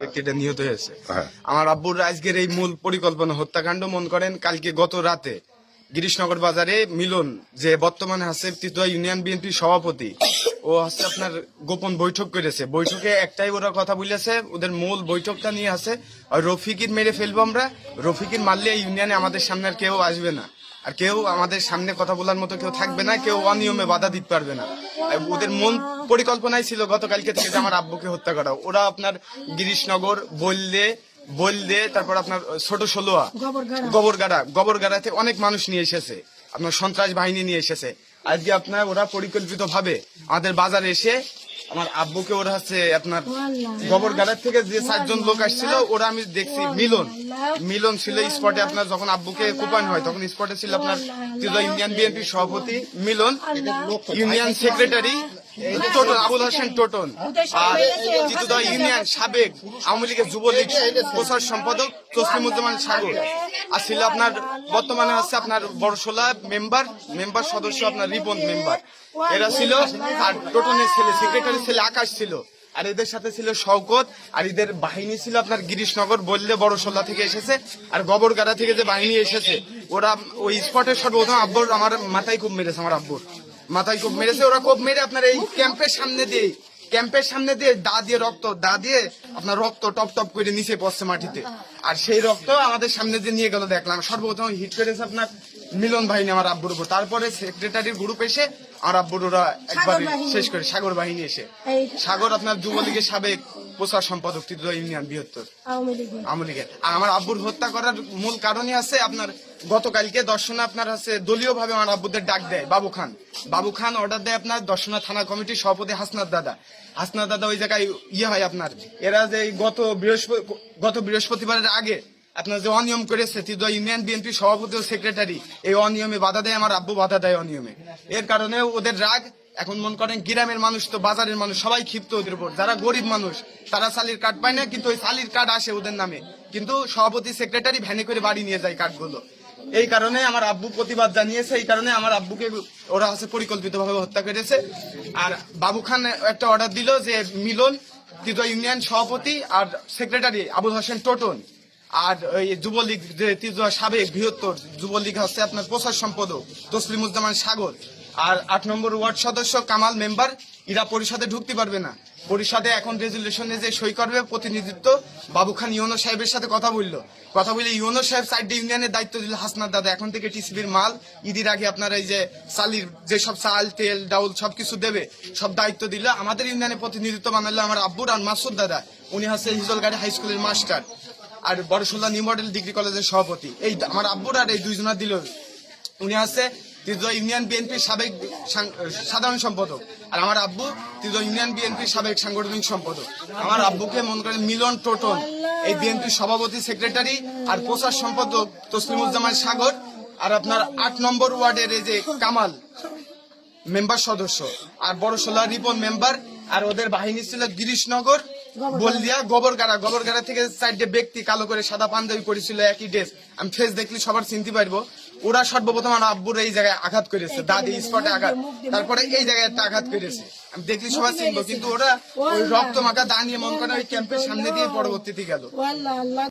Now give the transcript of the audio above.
ব্যক্তিটা নিহত হয়েছে। হ্যাঁ। আমার আব্বুর আজকের এই মূল পরিকল্পনা হত্যাকাণ্ড মন করেন কালকে গত রাতে গিরিশনগর বাজারে মিলন যে বর্তমানে আছে তিতুয়া ইউনিয়ন বিএনপি সভাপতি ও হচ্ছে আপনার গোপন বৈঠক করেছে। বৈঠকে একটাই ওরা কথা বলেছে ওদের মূল বৈঠকটা নিয়ে আছে আর রফিকির মেরে ফেলব আমরা। রফিকির মারলে ইউনিয়নে আমাদের সামনে আর কেউ আসবে না। আর কেউ আমাদের সামনে কথা বলার মতো কেউ থাকবে না কেউ অনিয়মে বাধা দিতে পারবে না। ওদের মন পরিকল্পনাই ছিল গতকালকে থেকে যে আমার আব্বুকে হত্যা করা। ওরা আপনার গিরিশনগর বললে বললে তারপর আপনার ছোট ষোলোয়া গোবরগাড়া। গোবরগাড়াতে অনেক মানুষ নিয়ে এসেছে। আপনার সন্ত্রাস বাহিনী নিয়ে এসেছে। আজকে আপনার ওরা পরিকল্পিত ভাবে আমাদের বাজারে এসে আমার আব্বুকে ওরা হচ্ছে আপনার গোবরগাড়ার থেকে যে চারজন লোক আসছিল ওরা আমি দেখছি মিলন। মিলন ছিল স্পটে আপনার যখন আব্বুকে কোপান হয় তখন স্পটে ছিল আপনার ইউনিয়ন বিএনপি সভাপতি মিলন ইউনিয়ন সেক্রেটারি টোটন আবুল হোসেন টোটন। আর ত্রিপুরা ইউনিয়ন সাবেক আওয়ামী লীগের যুবলীগ প্রচার সম্পাদক তসলিমুজ্জামান সাগর। আর ছিল আপনার বর্তমানে হচ্ছে আপনার বড়শোলা মেম্বার মেম্বার সদস্য আপনার রিপন মেম্বার। এরা ছিল আর টোটনের ছেলে সেক্রেটারি ছেলে আকাশ ছিল। আর এদের সাথে ছিল শওকত আর এদের বাহিনী ছিল আপনার গিরিশনগর বললে বড়শোলা থেকে এসেছে আর গবরগাড়া থেকে যে বাহিনী এসেছে। ওরা ওই স্পটের সর্বপ্রথম আব্বুর আমার মাথায় খুব মেরেছে আমার আব্বুর। মাথায় খুব মেরেছে ওরা খুব মেরে আপনার এই ক্যাম্পের সামনে দিয়ে ক্যাম্পের সামনে দিয়ে দা দিয়ে রক্ত দা দিয়ে আপনার রক্ত টপ টপ করে নিচে পড়ছে মাটিতে। আর সেই রক্ত আমাদের সামনে দিয়ে নিয়ে গেল দেখলাম সর্বপ্রথম হিট করেছে আপনার মিলন বাহিনী আমার আব্বুর উপর। তারপরে সেক্রেটারির গ্রুপ এসে আমার আব্বুর ওরা একবার শেষ করে সাগর বাহিনী এসে। সাগর আপনার যুবলীগের সাবেক প্রচার সম্পাদক ত্রিপুরা ইউনিয়ন বৃহত্তর। আওয়ামী লীগের। আমার আব্বুর হত্যা করার মূল কারণই আছে আপনার গতকালকে দর্শনা আপনার হচ্ছে দলীয় ভাবে আমার আব্বুদের ডাক দেয় বাবু খান। বাবু খান অর্ডার দেয় আপনার দর্শনা থানা কমিটির সভাপতি হাসনাত দাদা। হাসনাত দাদা ওই জায়গায় ইয়ে হয় আপনার এরা যে গত বৃহস্পতি গত বৃহস্পতিবারের আগে আপনার যে অনিয়ম করেছে ত্রিদুয়া ইউনিয়ন বিএনপি সভাপতি ও সেক্রেটারি এই অনিয়মে বাধা দেয় আমার আব্বু বাধা দেয় অনিয়মে। এর কারণে ওদের রাগ এখন মন করেন গ্রামের মানুষ তো বাজারের মানুষ, সবাই ক্ষিপ্ত ওদের উপর। যারা গরিব মানুষ, তারা সালির কার্ড পায় না, কিন্তু ওই সালির কার্ড আসে ওদের নামে। কিন্তু সভাপতি সেক্রেটারি ভ্যানে করে বাড়ি নিয়ে যায় কার্ডগুলো এই কারণে আমার আব্বু প্রতিবাদ জানিয়েছে, এই কারণে আমার আব্বুকে ওরা হচ্ছে পরিকল্পিত ভাবে হত্যা করেছে। আর বাবু খান একটা অর্ডার দিল যে, মিলন তৃতীয় ইউনিয়ন সভাপতি আর সেক্রেটারি আবুল হোসেন টোটন। আর ওই যুবলীগ যে তৃতীয় সাবেক বৃহত্তর যুবলীগ হচ্ছে আপনার প্রচার সম্পাদক তসলিমুজ্জামান সাগর। আর আট নম্বর ওয়ার্ড সদস্য কামাল মেম্বার, এরা পরিষদে ঢুকতে পারবে না। পরিষদে এখন রেজুলেশনে যে সই করবে, প্রতিনিধিত্ব বাবু খান ইউনো সাহেবের সাথে কথা বলল। কথা বলে ইউনো সাহেব সাইডে ইউনিয়নের দায়িত্ব দিল হাসনাত দাদা। এখন থেকে টিসিবির মাল, ঈদের আগে আপনার এই যে সালির যে সব চাল, তেল, ডাউল সব কিছু দেবে, সব দায়িত্ব দিল। আমাদের ইউনিয়নে প্রতিনিধিত্ব বানালো আমার আব্বুর আর মাসুদ দাদা। উনি হচ্ছে হিজলগাড়ি হাই স্কুলের মাস্টার আর বড়সোলা নিউ মডেল ডিগ্রি কলেজের সভাপতি। এই আমার আব্বুর আর এই দুইজনা দিল। উনি আছে ত্রিদুয়া ইউনিয়ন বিএনপির সাবেক সাধারণ সম্পাদক। আর আমার আব্বু ত্রিদুয়া ইউনিয়ন বিএনপির সাবেক সাংগঠনিক সম্পাদক। আমার আব্বুকে মনে করেন মিলন টোটন, এই বিএনপির সভাপতি, সেক্রেটারি আর প্রচার সম্পাদক তসলিমুজ্জামান সাগর আর আপনার আট নম্বর ওয়ার্ডের এই যে কামাল মেম্বার সদস্য। আর বড় সোলা রিপন মেম্বার আর ওদের বাহিনী ছিল গিরিশনগর বলদিয়া গোবরগাড়া গোবরগাড়া থেকে চারটে ব্যক্তি কালো করে সাদা পাঞ্জাবি পরেছিল একই ড্রেস আমি ফেস দেখলে সবার চিনতে পারব। ওরা সর্বপ্রথম আমার আব্বুর এই জায়গায় আঘাত করেছে দাদি স্পটে আঘাত। তারপরে এই জায়গায় একটা আঘাত করেছে। আমি দেখলি সবাই চিনবো কিন্তু ওরা ওই রক্ত মাখা দা নিয়ে মন করে ওই ক্যাম্পের সামনে দিয়ে পরবর্তীতে গেল।